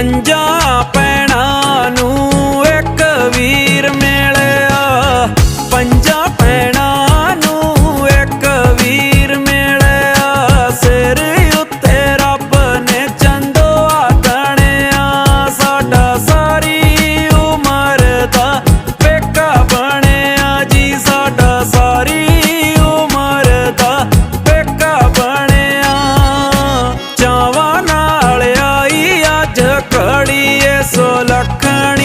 ਪੰਜਾਂ ਪੈਣਾ ਨੂੰ ਇੱਕ ਵੀਰ ਮਿਲਿਆ। ਪੰਜਾਂ ਪੈਣਾ ਨੂੰ ਇੱਕ ਵੀਰ ਮਿਲਿਆ। ਸਿਰ ਉੱਤੇ ਰੱਬ ਨੇ ਚੰਦੋਆ ਤਣਿਆ ਸਾਡਾ ਸਾਰੀ ਉਮਰ ਦਾ ਪੇਕਾ ਬਣਿਆ ਜੀ। ਸਾਡਾ ਸਾਰੀ ਉਮਰ ਦਾ ਪੇਕਾ ਬਣਿਆ। ਚਾਵਾਂ ਨਾਲ ਆਈ ਅੱਜ सोलखण